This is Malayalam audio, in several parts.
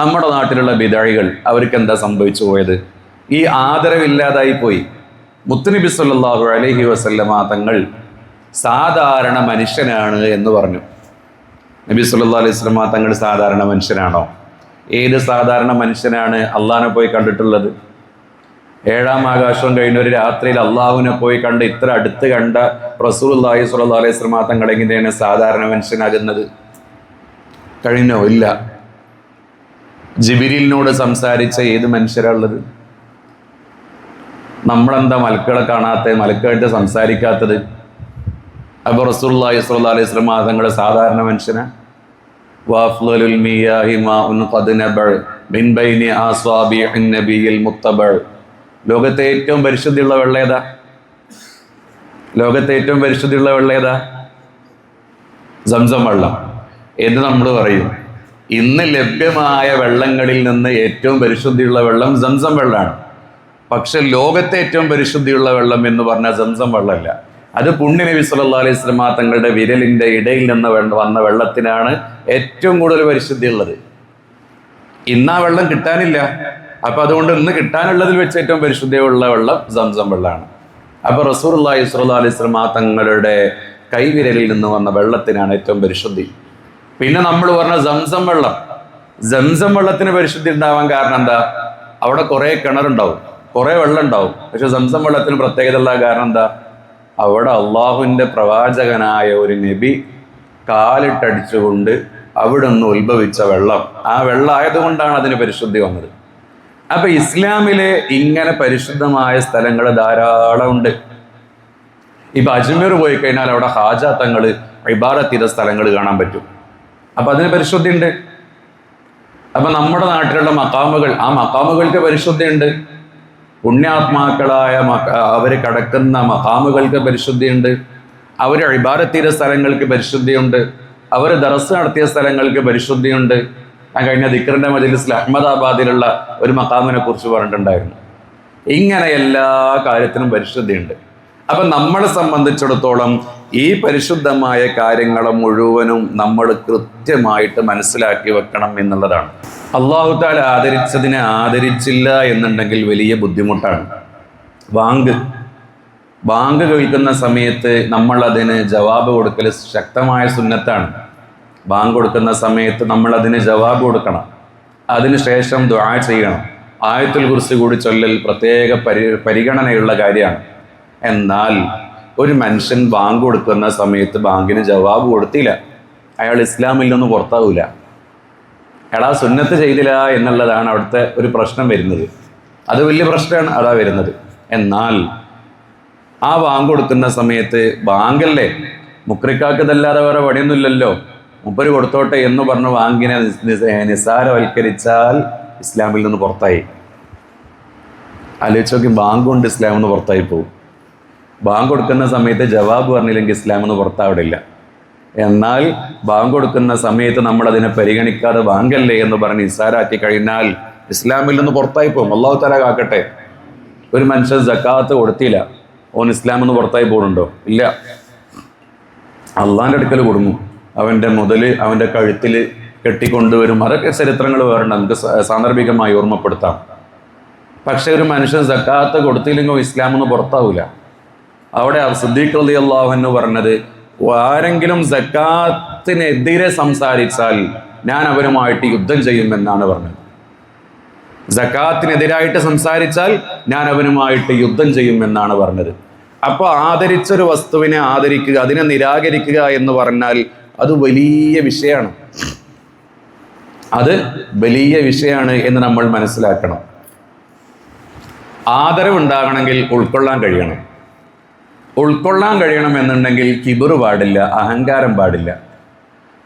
നമ്മുടെ നാട്ടിലുള്ള ബിദാഴികൾ അവർക്ക് എന്താ സംഭവിച്ചു പോയത്? ഈ ആദരവില്ലാതായി പോയി. മുത്തുനബി സല്ലാഹു അലഹി വസല്ലമ തങ്ങൾ സാധാരണ മനുഷ്യനാണ് എന്ന് പറഞ്ഞു. നബി സല്ലാ അലൈഹി വസല്ലമ തങ്ങൾ സാധാരണ മനുഷ്യനാണോ? ഏത് സാധാരണ മനുഷ്യനാണ് അള്ളാഹിനെ പോയി കണ്ടിട്ടുള്ളത്? ഏഴാം ആകാശം കഴിഞ്ഞ ഒരു രാത്രിയിൽ അള്ളാഹുവിനെ പോയി കണ്ട് ഇത്ര അടുത്ത് കണ്ട റസൂൽ അള്ളാഹി സുല്ലാ അലൈഹി വസല്ലമ തങ്ങൾ എങ്ങനെയാണ് സാധാരണ മനുഷ്യനാകുന്നത്? കഴിഞ്ഞോ? ഇല്ല. ജിബിരിലിനോട് സംസാരിച്ച ഏത് മനുഷ്യരാണുള്ളത്? നമ്മളെന്താ മലക്കുകളെ കാണാത്ത മലക്കായിട്ട് സംസാരിക്കാത്തത്? അപ്പൊ റസൂള്ളി സ്വല്ലാ അലൈഹി വസല്ലം തങ്ങളുടെ സാധാരണ മനുഷ്യനാ. ലോകത്തെ ഏറ്റവും പരിശുദ്ധിയുള്ള വെള്ളേതാ ലോകത്തെ ഏറ്റവും പരിശുദ്ധിയുള്ള വെള്ളേതാ സംസം വെള്ളം. എന്ന് നമ്മൾ പറയും? ഇന്ന് ലഭ്യമായ വെള്ളങ്ങളിൽ നിന്ന് ഏറ്റവും പരിശുദ്ധിയുള്ള വെള്ളം സംസം വെള്ളമാണ് പക്ഷെ ലോകത്തെ ഏറ്റവും പരിശുദ്ധിയുള്ള വെള്ളം എന്ന് പറഞ്ഞാൽ സംസം വെള്ളമല്ല. അത് പുണ്യ നബി സല്ലല്ലാഹു അലൈഹി വസല്ലമ തങ്ങളുടെ വിരലിന്റെ ഇടയിൽ നിന്ന് വന്ന- വെള്ളത്തിനാണ് ഏറ്റവും കൂടുതൽ പരിശുദ്ധിയുള്ളത്. ഇന്ന് ആ വെള്ളം കിട്ടാനില്ല. അപ്പം അതുകൊണ്ട് ഇന്ന് കിട്ടാനുള്ളതിൽ വെച്ച് ഏറ്റവും പരിശുദ്ധിയുള്ള വെള്ളം സംസം വെള്ളമാണ് അപ്പോൾ റസൂർ അള്ളാഹി സ്വല്ലാ അലൈഹി വസല്ലമ തങ്ങളുടെ കൈവിരലിൽ നിന്ന് വന്ന വെള്ളത്തിനാണ് ഏറ്റവും പരിശുദ്ധി. പിന്നെ നമ്മൾ പറഞ്ഞ സംസം വെള്ളം. സംസം വെള്ളത്തിന് പരിശുദ്ധി ഉണ്ടാവാൻ കാരണം എന്താ? അവിടെ കുറെ കിണറുണ്ടാവും. കുറെ വെള്ളം ഉണ്ടാവും പക്ഷെ സംസം വെള്ളത്തിന് പ്രത്യേകത ഉള്ള കാരണം എന്താ? അവിടെ അള്ളാഹുവിന്റെ പ്രവാചകനായ ഒരു നബി കാലിട്ടടിച്ചുകൊണ്ട് അവിടെ നിന്ന് ഉത്ഭവിച്ച വെള്ളം. ആ വെള്ളം ആയതുകൊണ്ടാണ് അതിന് പരിശുദ്ധി വന്നത്. അപ്പൊ ഇസ്ലാമിലെ ഇങ്ങനെ പരിശുദ്ധമായ സ്ഥലങ്ങൾ ധാരാളം ഉണ്ട്. ഇപ്പൊ അജ്മീർ പോയി കഴിഞ്ഞാൽ അവിടെ ഹാജാത്തങ്ങൾ ഇബാദത്ത് ചെയ്ത സ്ഥലങ്ങൾ കാണാൻ പറ്റും. അപ്പൊ അതിന് പരിശുദ്ധിയുണ്ട് അപ്പൊ നമ്മുടെ നാട്ടിലുള്ള മക്കാമുകൾ ആ മക്കാമുകൾക്ക് പരിശുദ്ധിയുണ്ട് പുണ്യാത്മാക്കളായ മക്ക അവർ കടക്കുന്ന മക്കാമുകൾക്ക് പരിശുദ്ധിയുണ്ട് അവർ അഴിബാരത്തീര സ്ഥലങ്ങൾക്ക് പരിശുദ്ധിയുണ്ട് അവർ ദറസ് നടത്തിയ സ്ഥലങ്ങൾക്ക് പരിശുദ്ധിയുണ്ട് ഞാൻ കഴിഞ്ഞ ദിക്കറിന്റെ മജലിസിൽ അഹമ്മദാബാദിലുള്ള ഒരു മക്കാമിനെ കുറിച്ച് പറഞ്ഞിട്ടുണ്ടായിരുന്നു. ഇങ്ങനെ എല്ലാ കാര്യത്തിനും പരിശുദ്ധിയുണ്ട് അപ്പൊ നമ്മളെ സംബന്ധിച്ചിടത്തോളം ഈ പരിശുദ്ധമായ കാര്യങ്ങളെ മുഴുവനും നമ്മൾ കൃത്യമായിട്ട് മനസ്സിലാക്കി വെക്കണം എന്നുള്ളതാണ്. അള്ളാഹു താൽ ആദരിച്ചതിനെ ആദരിച്ചില്ല എന്നുണ്ടെങ്കിൽ വലിയ ബുദ്ധിമുട്ടാണ്. വാങ്ക്. ബാങ്ക് കേൾക്കുന്ന സമയത്ത് നമ്മൾ അതിന് ജവാബ് കൊടുക്കൽ ശക്തമായ സുന്നത്താണ്. ബാങ്ക് കൊടുക്കുന്ന സമയത്ത് നമ്മൾ അതിന് ജവാബ് കൊടുക്കണം. അതിനുശേഷം ദ്വാ ചെയ്യണം. ആയത്തുൽ കുറിച്ച് കൂടി ചൊല്ലൽ പ്രത്യേക പരി പരിഗണനയുള്ള കാര്യമാണ്. എന്നാൽ ഒരു മനുഷ്യൻ ബാങ്ക് കൊടുക്കുന്ന സമയത്ത് ബാങ്കിന് ജവാബ് കൊടുത്തില്ല. അയാൾ ഇസ്ലാമിൽ നിന്ന് പുറത്താവൂല. അയാൾ ആ സുന്നത്ത് ചെയ്തില്ല എന്നുള്ളതാണ് അവിടുത്തെ ഒരു പ്രശ്നം വരുന്നത്. അത് വലിയ പ്രശ്നമാണ് അതാ വരുന്നത്. എന്നാൽ ആ ബാങ്ക് കൊടുക്കുന്ന സമയത്ത് ബാങ്കല്ലേ? മുക്രിക്കാക്കതല്ലാതെ വേറെ പണിയൊന്നുമില്ലല്ലോ. മുപ്പര് കൊടുത്തോട്ടെ എന്ന് പറഞ്ഞ് ബാങ്കിനെ നിസ്- നിസ്- നിസ്സാരവൽക്കരിച്ചാൽ ഇസ്ലാമിൽ നിന്ന് പുറത്തായി. ആലോചിച്ച് നോക്കി ബാങ്ക് കൊണ്ട് ഇസ്ലാമിൽ നിന്ന് പുറത്തായി പോകും ബാങ്ക് കൊടുക്കുന്ന സമയത്ത് ജവാബ് പറഞ്ഞില്ലെങ്കിൽ ഇസ്ലാം എന്ന് പുറത്താവിടില്ല. എന്നാൽ ബാങ്ക് കൊടുക്കുന്ന സമയത്ത് നമ്മൾ അതിനെ പരിഗണിക്കാതെ ബാങ്കല്ലേ എന്ന് പറഞ്ഞ് നിസ്സാരാക്കി കഴിഞ്ഞാൽ ഇസ്ലാമിൽ നിന്ന് പുറത്തായി പോകും. അള്ളാഹു തല കാക്കട്ടെ. ഒരു മനുഷ്യൻ ജക്കാത്ത് കൊടുത്തില്ല. ഓൻ ഇസ്ലാം എന്ന് പുറത്തായി പോകുന്നുണ്ടോ? ഇല്ല. അള്ളാന്റെ അടുക്കൽ കൊടുങ്ങും. അവന്റെ മുതൽ അവന്റെ കഴുത്തിൽ കെട്ടിക്കൊണ്ടുവരും. അതൊക്കെ ചരിത്രങ്ങൾ വേറെ നമുക്ക് സാന്ദർഭികമായി ഓർമ്മപ്പെടുത്താം. പക്ഷെ ഒരു മനുഷ്യൻ സക്കാത്ത് കൊടുത്തില്ലെങ്കിൽ ഇസ്ലാം ഒന്ന് പുറത്താവൂല. അവിടെ സിദ്ദീഖ് അലി അള്ളാഹു പറഞ്ഞത് ആരെങ്കിലും സക്കാത്തിനെതിരെ സംസാരിച്ചാൽ ഞാൻ അവരുമായിട്ട് യുദ്ധം ചെയ്യുമെന്നാണ് പറഞ്ഞത്. സക്കാത്തിനെതിരായിട്ട് സംസാരിച്ചാൽ ഞാൻ അവനുമായിട്ട് യുദ്ധം ചെയ്യുമെന്നാണ് പറഞ്ഞത്. അപ്പോൾ ആദരിച്ചൊരു വസ്തുവിനെ ആദരിക്കുക അതിനെ നിരാകരിക്കുക എന്ന് പറഞ്ഞാൽ അത് വലിയ വിഷയമാണ്. അത് വലിയ വിഷയമാണ് എന്ന് നമ്മൾ മനസ്സിലാക്കണം. ആദരവ് ആദരവുണ്ടാകണമെങ്കിൽ ഉൾക്കൊള്ളാൻ കഴിയണം. ഉൾക്കൊള്ളാൻ കഴിയണമെന്നുണ്ടെങ്കിൽ കിബിറ് പാടില്ല അഹങ്കാരം പാടില്ല.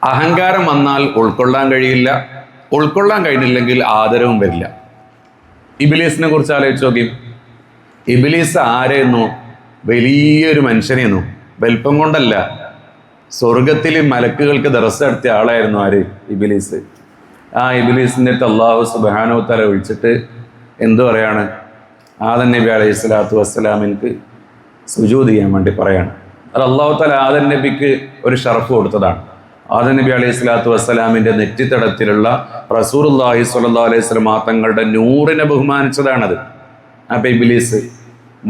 അഹങ്കാരം വന്നാൽ ഉൾക്കൊള്ളാൻ കഴിയില്ല ഉൾക്കൊള്ളാൻ കഴിഞ്ഞില്ലെങ്കിൽ ആദരവും വരില്ല. ഇബിലീസിനെ കുറിച്ച് ആലോചിച്ച് നോക്കി. ഇബിലീസ് ആരെയെന്നു വലിയൊരു മനുഷ്യനെയെന്നു വലിപ്പം കൊണ്ടല്ല സ്വർഗത്തിൽ മലക്കുകൾക്ക് ദറസ് നടത്തിയ ആളായിരുന്നു ആര്? ഇബിലീസ്. ആ ഇബിലീസിന്റെ അള്ളാഹു സുബാനോ തല വിളിച്ചിട്ട് എന്തു പറയാണ്? ആദൻ നബി അലൈഹി സ്വലാത്തു വസ്സലാമിൻക്ക് സുജൂത് ചെയ്യാൻ വേണ്ടി പറയാണ്. അത് അള്ളാഹു തല ആദൻ നബിക്ക് ഒരു ഷറഫ് കൊടുത്തതാണ്. ആദൻ നബി അലൈഹി സ്വലാത്തു വസ്സലാമിന്റെ നെറ്റിത്തടത്തിലുള്ള റസൂർല്ലാഹി സ്വല്ലാ അലൈഹി സ്വലം ആ തങ്ങളുടെ നൂറിനെ ബഹുമാനിച്ചതാണത്. അപ്പൊ ഇബിലീസ്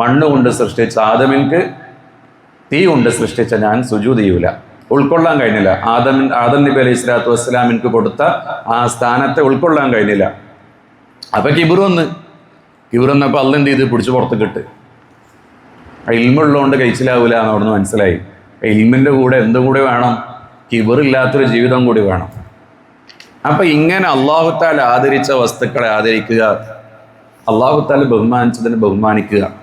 മണ്ണ് കൊണ്ട് സൃഷ്ടിച്ച ആദമിൻക്ക് തീ കൊണ്ട് സൃഷ്ടിച്ച ഞാൻ സുജൂത് ചെയ്യൂല. ഉൾക്കൊള്ളാൻ കഴിഞ്ഞില്ല. ആദം ആദം നബി അലൈഹി സ്വലാത്തു വസ്സലാമിൻക്ക് കൊടുത്ത ആ സ്ഥാനത്തെ ഉൾക്കൊള്ളാൻ കഴിഞ്ഞില്ല. അപ്പൊ കിബിർ വന്ന് അല്ലെന്ത് ചെയ്ത്? പിടിച്ച് പുറത്ത് കിട്ട് ഇൽമുള്ളതുകൊണ്ട് കഴിച്ചിലാവില്ല എന്ന് അവിടുന്ന് മനസ്സിലായി. ഇൽമിന്റെ കൂടെ എന്തും കൂടി വേണം? കിബറില്ലാത്തൊരു ജീവിതം കൂടി വേണം. അപ്പൊ ഇങ്ങനെ അള്ളാഹുത്താൽ ആദരിച്ച വസ്തുക്കളെ ആദരിക്കുക അള്ളാഹുത്താൽ ബഹുമാനിച്ചതിന് ബഹുമാനിക്കുക.